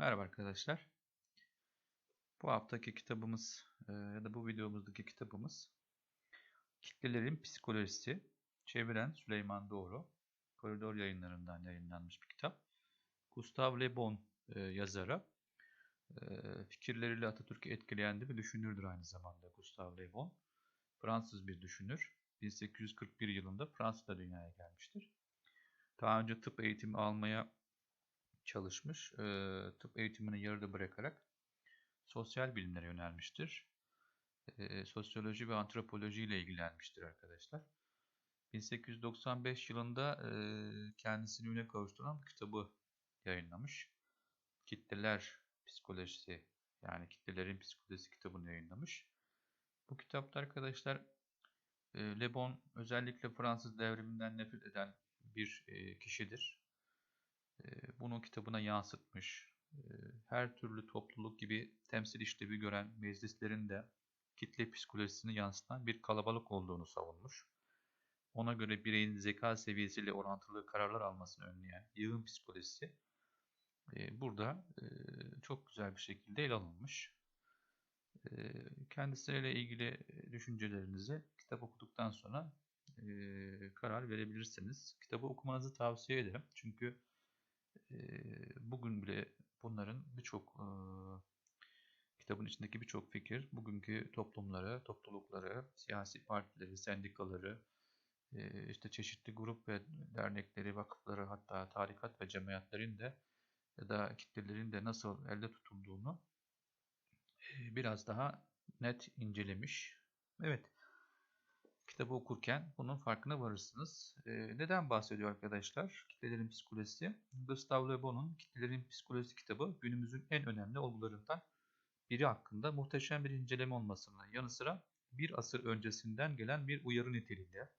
Merhaba arkadaşlar. Bu haftaki kitabımız e, ya da bu videomuzdaki kitabımız Kitlelerin Psikolojisi. Çeviren Süleyman Doğru. Koridor yayınlarından yayınlanmış bir kitap. Gustave Le Bon e, yazarı. E, fikirleriyle Atatürk'ü etkileyen de bir düşünürdür aynı zamanda Gustave Le Bon. Fransız bir düşünür. 1841 yılında Fransa'da dünyaya gelmiştir. Daha önce tıp eğitimi almaya çalışmış. E, tıp eğitimini yarıda bırakarak sosyal bilimlere yönelmiştir. E, sosyoloji ve antropoloji ile ilgilenmiştir arkadaşlar. 1895 yılında e, kendisini üne kavuşturan kitabı yayınlamış. Kitleler Psikolojisi yani Kitlelerin Psikolojisi kitabını yayınlamış. Bu kitapta arkadaşlar e, Le Bon özellikle Fransız devriminden nefret eden bir e, kişidir. E, bunu kitabına yansıtmış. E, her türlü topluluk gibi temsil işlevi gören meclislerin de kitle psikolojisini yansıtan bir kalabalık olduğunu savunmuş. Ona göre bireyin zeka seviyesiyle orantılı kararlar almasını önleyen yığın psikolojisi e, burada çok güzel bir şekilde ele alınmış. Kendisiyle ilgili düşüncelerinizi kitap okuduktan sonra karar verebilirsiniz. Kitabı okumanızı tavsiye ederim. Çünkü bugün bile bunların birçok kitabın içindeki birçok fikir bugünkü toplumları, toplulukları, siyasi partileri, sendikaları, işte çeşitli grup ve dernekleri, vakıfları hatta tarikat ve cemaatlerin de ya da kitlelerin de nasıl elde tutulduğunu biraz daha net incelemiş. Evet, kitabı okurken bunun farkına varırsınız. E, neden bahsediyor arkadaşlar? Kitlelerin psikolojisi. Gustave Le Bon'un Kitlelerin Psikolojisi kitabı günümüzün en önemli olgularından biri hakkında muhteşem bir inceleme olmasına yanı sıra bir asır öncesinden gelen bir uyarı niteliğinde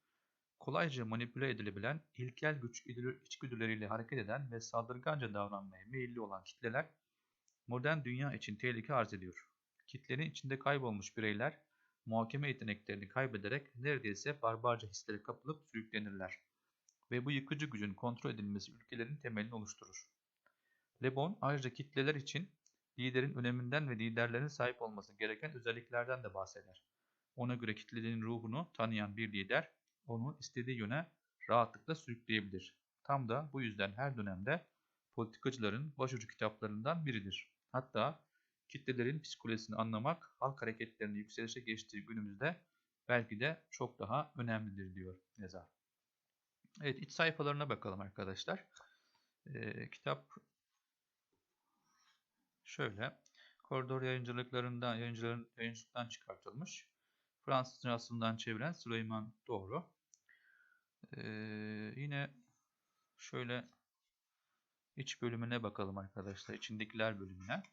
kolayca manipüle edilebilen ilkel güç içgüdüleriyle hareket eden ve saldırganca davranmaya meyilli olan kitleler modern dünya için tehlike arz ediyor. Kitlenin içinde kaybolmuş bireyler muhakeme yeteneklerini kaybederek neredeyse barbarca hislere kapılıp sürüklenirler ve bu yıkıcı gücün kontrol edilmesi ülkelerin temelini oluşturur. Le Bon ayrıca kitleler için liderin öneminden ve liderlerin sahip olması gereken özelliklerden de bahseder. Ona göre kitlelerin ruhunu tanıyan bir lider onu istediği yöne rahatlıkla sürükleyebilir. Tam da bu yüzden her dönemde politikacıların başucu kitaplarından biridir. Hatta kitlelerin psikolojisini anlamak halk hareketlerinin yükselişe geçtiği günümüzde belki de çok daha önemlidir diyor yazar. Evet iç sayfalarına bakalım arkadaşlar. Ee, kitap şöyle koridor yayıncılıklarından yayıncıların yayıncılıktan çıkartılmış. Fransız aslından çeviren Süleyman Doğru. Ee, yine şöyle iç bölümüne bakalım arkadaşlar. İçindekiler bölümüne.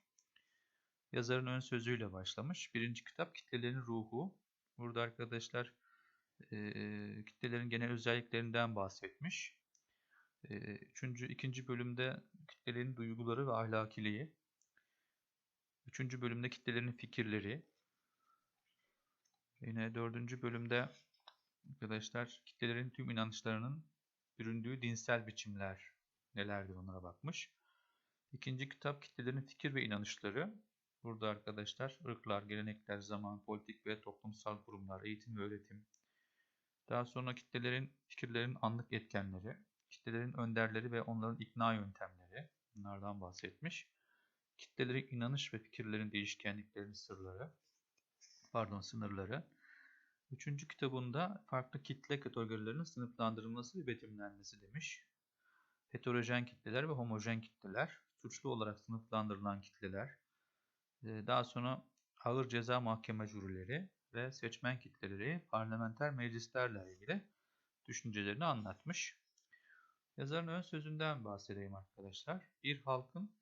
Yazarın ön sözüyle başlamış. Birinci kitap kitlelerin ruhu. Burada arkadaşlar e, kitlelerin genel özelliklerinden bahsetmiş. E, üçüncü, ikinci bölümde kitlelerin duyguları ve ahlakiliği. Üçüncü bölümde kitlelerin fikirleri. Yine dördüncü bölümde arkadaşlar kitlelerin tüm inançlarının büründüğü dinsel biçimler nelerdir onlara bakmış. İkinci kitap kitlelerin fikir ve inanışları. Burada arkadaşlar ırklar, gelenekler, zaman, politik ve toplumsal kurumlar, eğitim ve öğretim. Daha sonra kitlelerin, fikirlerin anlık etkenleri, kitlelerin önderleri ve onların ikna yöntemleri. Bunlardan bahsetmiş. Kitlelerin inanış ve fikirlerin değişkenliklerinin sırları, pardon sınırları. Üçüncü kitabında farklı kitle kategorilerinin sınıflandırılması ve betimlenmesi demiş. Heterojen kitleler ve homojen kitleler, suçlu olarak sınıflandırılan kitleler, daha sonra ağır ceza mahkeme jürileri ve seçmen kitleleri parlamenter meclislerle ilgili düşüncelerini anlatmış. Yazarın ön sözünden bahsedeyim arkadaşlar. Bir halkın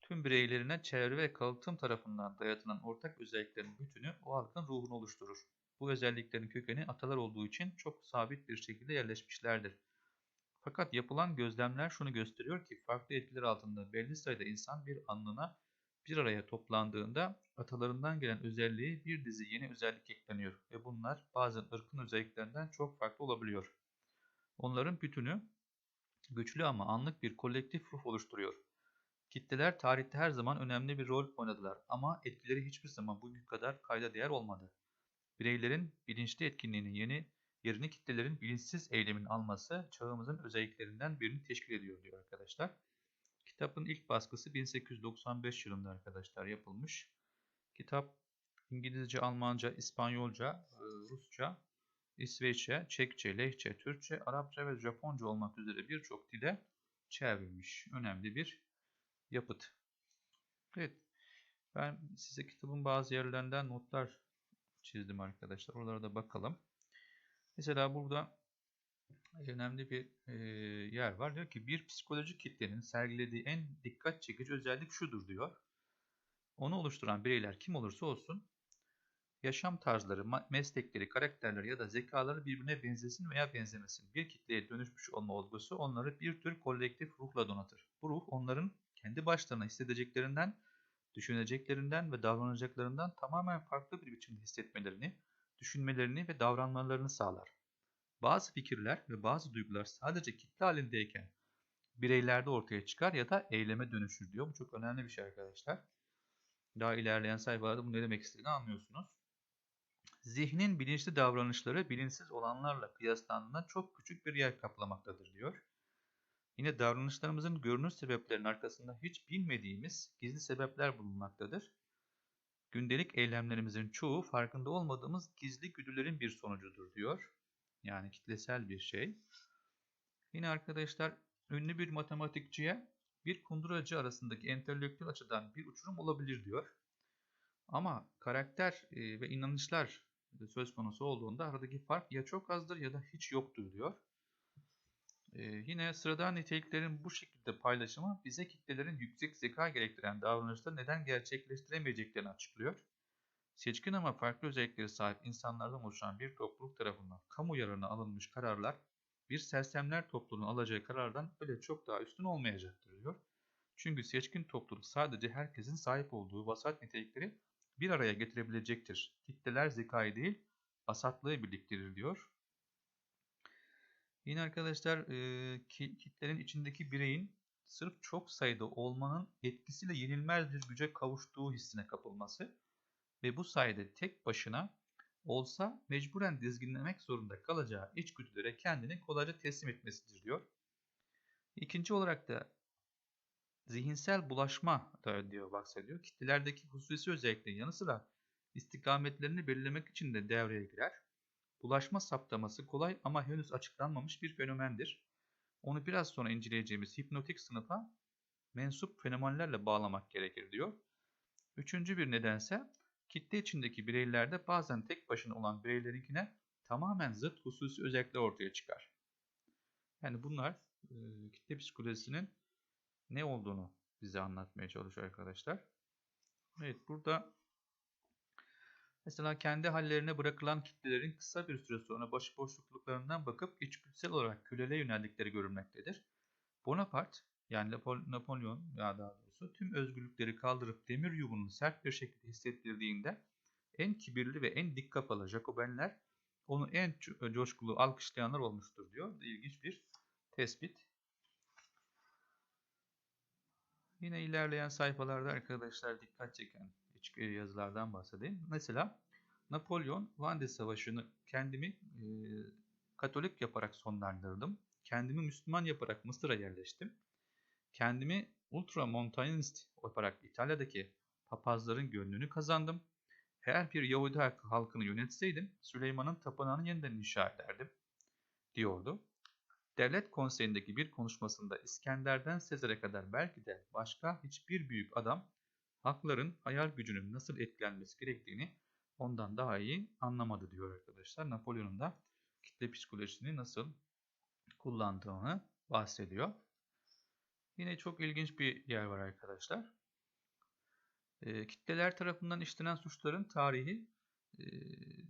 tüm bireylerine çevre ve kalıtım tarafından dayatılan ortak özelliklerin bütünü o halkın ruhunu oluşturur. Bu özelliklerin kökeni atalar olduğu için çok sabit bir şekilde yerleşmişlerdir. Fakat yapılan gözlemler şunu gösteriyor ki farklı etkiler altında belli sayıda insan bir anlına bir araya toplandığında atalarından gelen özelliği bir dizi yeni özellik ekleniyor ve bunlar bazen ırkın özelliklerinden çok farklı olabiliyor. Onların bütünü güçlü ama anlık bir kolektif ruh oluşturuyor. Kitleler tarihte her zaman önemli bir rol oynadılar ama etkileri hiçbir zaman bugün kadar kayda değer olmadı. Bireylerin bilinçli etkinliğinin yeni yerini kitlelerin bilinçsiz eylemin alması çağımızın özelliklerinden birini teşkil ediyor diyor arkadaşlar. Kitabın ilk baskısı 1895 yılında arkadaşlar yapılmış. Kitap İngilizce, Almanca, İspanyolca, e, Rusça, İsveççe, Çekçe, Lehçe, Türkçe, Arapça ve Japonca olmak üzere birçok dile çevrilmiş. Önemli bir yapıt. Evet. Ben size kitabın bazı yerlerinden notlar çizdim arkadaşlar. Oralara da bakalım. Mesela burada önemli bir e, yer var. Diyor ki bir psikolojik kitlenin sergilediği en dikkat çekici özellik şudur diyor. Onu oluşturan bireyler kim olursa olsun yaşam tarzları, meslekleri, karakterleri ya da zekaları birbirine benzesin veya benzemesin. Bir kitleye dönüşmüş olma olgusu onları bir tür kolektif ruhla donatır. Bu ruh onların kendi başlarına hissedeceklerinden, düşüneceklerinden ve davranacaklarından tamamen farklı bir biçimde hissetmelerini, düşünmelerini ve davranmalarını sağlar. Bazı fikirler ve bazı duygular sadece kitle halindeyken bireylerde ortaya çıkar ya da eyleme dönüşür diyor. Bu çok önemli bir şey arkadaşlar. Daha ilerleyen sayfalarda bunu ne demek istediğini anlıyorsunuz. Zihnin bilinçli davranışları bilinçsiz olanlarla kıyaslandığında çok küçük bir yer kaplamaktadır diyor. Yine davranışlarımızın görünür sebeplerin arkasında hiç bilmediğimiz gizli sebepler bulunmaktadır. Gündelik eylemlerimizin çoğu farkında olmadığımız gizli güdülerin bir sonucudur diyor. Yani kitlesel bir şey. Yine arkadaşlar ünlü bir matematikçiye bir kunduracı arasındaki entelektüel açıdan bir uçurum olabilir diyor. Ama karakter e, ve inanışlar söz konusu olduğunda aradaki fark ya çok azdır ya da hiç yoktur diyor. Ee, yine sıradan niteliklerin bu şekilde paylaşımı bize kitlelerin yüksek zeka gerektiren davranışları neden gerçekleştiremeyeceklerini açıklıyor. Seçkin ama farklı özelliklere sahip insanlardan oluşan bir topluluk tarafından kamu yararına alınmış kararlar bir sersemler topluluğunun alacağı karardan öyle çok daha üstün olmayacaktır diyor. Çünkü seçkin topluluk sadece herkesin sahip olduğu vasat nitelikleri bir araya getirebilecektir. Kitleler zekayı değil, vasatlığı birliktirir diyor. Yine arkadaşlar e, kitlenin içindeki bireyin sırf çok sayıda olmanın etkisiyle yenilmez bir güce kavuştuğu hissine kapılması ve bu sayede tek başına olsa mecburen dizginlemek zorunda kalacağı içgüdülere kendini kolayca teslim etmesidir diyor. İkinci olarak da zihinsel bulaşma da diyor bahsediyor. Kitlelerdeki hususi özelliklerin yanı sıra istikametlerini belirlemek için de devreye girer. Bulaşma saptaması kolay ama henüz açıklanmamış bir fenomendir. Onu biraz sonra inceleyeceğimiz hipnotik sınıfa mensup fenomenlerle bağlamak gerekir diyor. Üçüncü bir nedense kitle içindeki bireylerde bazen tek başına olan bireylerinkine tamamen zıt hususi özellikler ortaya çıkar. Yani bunlar e, kitle psikolojisinin ne olduğunu bize anlatmaya çalışıyor arkadaşlar. Evet burada mesela kendi hallerine bırakılan kitlelerin kısa bir süre sonra başıboşlukluklarından bakıp içgüdüsel olarak köleliğe yöneldikleri görülmektedir. Bonaparte yani Napolyon ya daha doğrusu tüm özgürlükleri kaldırıp demir yumruğunu sert bir şekilde hissettirdiğinde en kibirli ve en dik kafalı Jacobenler onu en coşkulu alkışlayanlar olmuştur diyor. İlginç bir tespit. Yine ilerleyen sayfalarda arkadaşlar dikkat çeken yazılardan bahsedeyim. Mesela Napolyon Vandे Savaşı'nı kendimi e, Katolik yaparak sonlandırdım. Kendimi Müslüman yaparak Mısır'a yerleştim. Kendimi ultramontanist yaparak İtalya'daki papazların gönlünü kazandım. Eğer bir Yahudi halkını yönetseydim Süleyman'ın tapınağını yeniden inşa ederdim diyordu. Devlet konseyindeki bir konuşmasında İskender'den Sezar'e kadar belki de başka hiçbir büyük adam hakların hayal gücünün nasıl etkilenmesi gerektiğini ondan daha iyi anlamadı diyor arkadaşlar. Napolyon'un da kitle psikolojisini nasıl kullandığını bahsediyor. Yine çok ilginç bir yer var arkadaşlar. E, kitleler tarafından işlenen suçların tarihi e,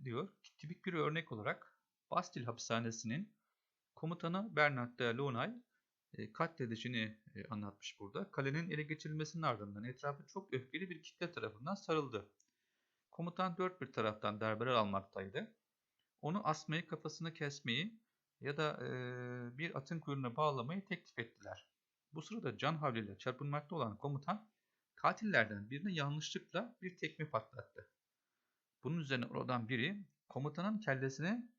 diyor. Tipik bir örnek olarak Bastil hapishanesinin komutanı Bernard de Launay e, katledişini e, anlatmış burada. Kalenin ele geçirilmesinin ardından etrafı çok öfkeli bir kitle tarafından sarıldı. Komutan dört bir taraftan darbeler almaktaydı. Onu asmayı, kafasını kesmeyi ya da e, bir atın kuyruğuna bağlamayı teklif ettiler. Bu sırada can havliyle çarpınmakta olan komutan katillerden birine yanlışlıkla bir tekme patlattı. Bunun üzerine oradan biri komutanın kellesini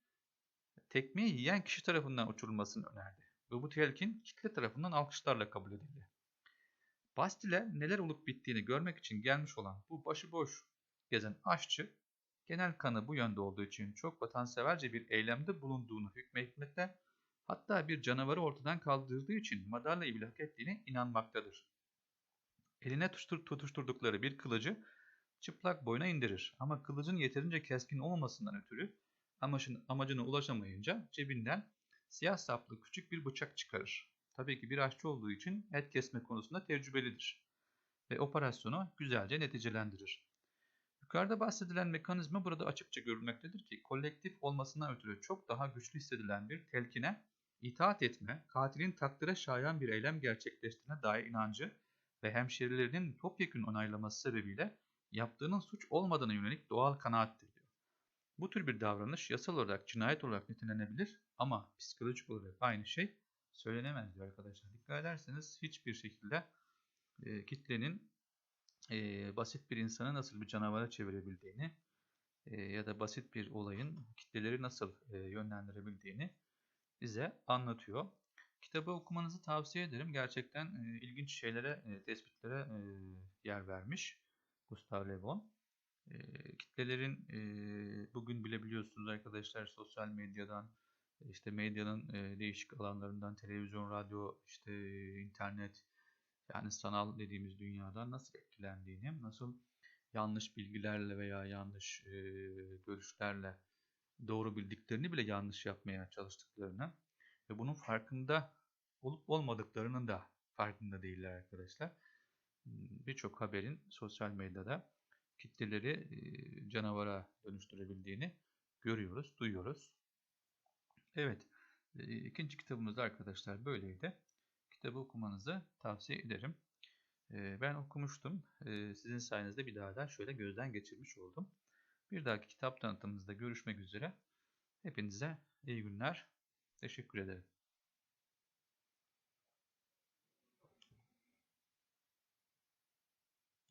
tekmeyi yiyen kişi tarafından uçurulmasını önerdi ve bu telkin kitle tarafından alkışlarla kabul edildi. Bastille neler olup bittiğini görmek için gelmiş olan bu başıboş gezen aşçı genel kanı bu yönde olduğu için çok vatanseverce bir eylemde bulunduğunu hükmetmekte hatta bir canavarı ortadan kaldırdığı için madalya bile hak ettiğine inanmaktadır. Eline tutuştur, tutuşturdukları bir kılıcı çıplak boyuna indirir ama kılıcın yeterince keskin olmamasından ötürü amacın, amacına ulaşamayınca cebinden siyah saplı küçük bir bıçak çıkarır. Tabii ki bir aşçı olduğu için et kesme konusunda tecrübelidir ve operasyonu güzelce neticelendirir. Yukarıda bahsedilen mekanizma burada açıkça görülmektedir ki kolektif olmasından ötürü çok daha güçlü hissedilen bir telkine itaat etme, katilin takdire şayan bir eylem gerçekleştirine dair inancı ve hemşerilerinin topyekün onaylaması sebebiyle yaptığının suç olmadığına yönelik doğal kanaattir diyor. Bu tür bir davranış yasal olarak cinayet olarak nitelenebilir ama psikolojik olarak aynı şey söylenemez diyor arkadaşlar. Dikkat ederseniz hiçbir şekilde e, kitlenin e, basit bir insanı nasıl bir canavara çevirebildiğini e, ya da basit bir olayın kitleleri nasıl e, yönlendirebildiğini bize anlatıyor. Kitabı okumanızı tavsiye ederim. Gerçekten e, ilginç şeylere, e, tespitlere e, yer vermiş Gustav Le Bon. Kitlelerin bugün bile biliyorsunuz arkadaşlar sosyal medyadan, işte medyanın değişik alanlarından, televizyon, radyo, işte internet, yani sanal dediğimiz dünyadan nasıl etkilendiğini, nasıl yanlış bilgilerle veya yanlış görüşlerle doğru bildiklerini bile yanlış yapmaya çalıştıklarını ve bunun farkında olup olmadıklarının da farkında değiller arkadaşlar. Birçok haberin sosyal medyada kitleleri canavara dönüştürebildiğini görüyoruz, duyuyoruz. Evet, ikinci kitabımız da arkadaşlar böyleydi. Kitabı okumanızı tavsiye ederim. Ben okumuştum. Sizin sayenizde bir daha da şöyle gözden geçirmiş oldum. Bir dahaki kitap tanıtımımızda görüşmek üzere. Hepinize iyi günler. Teşekkür ederim.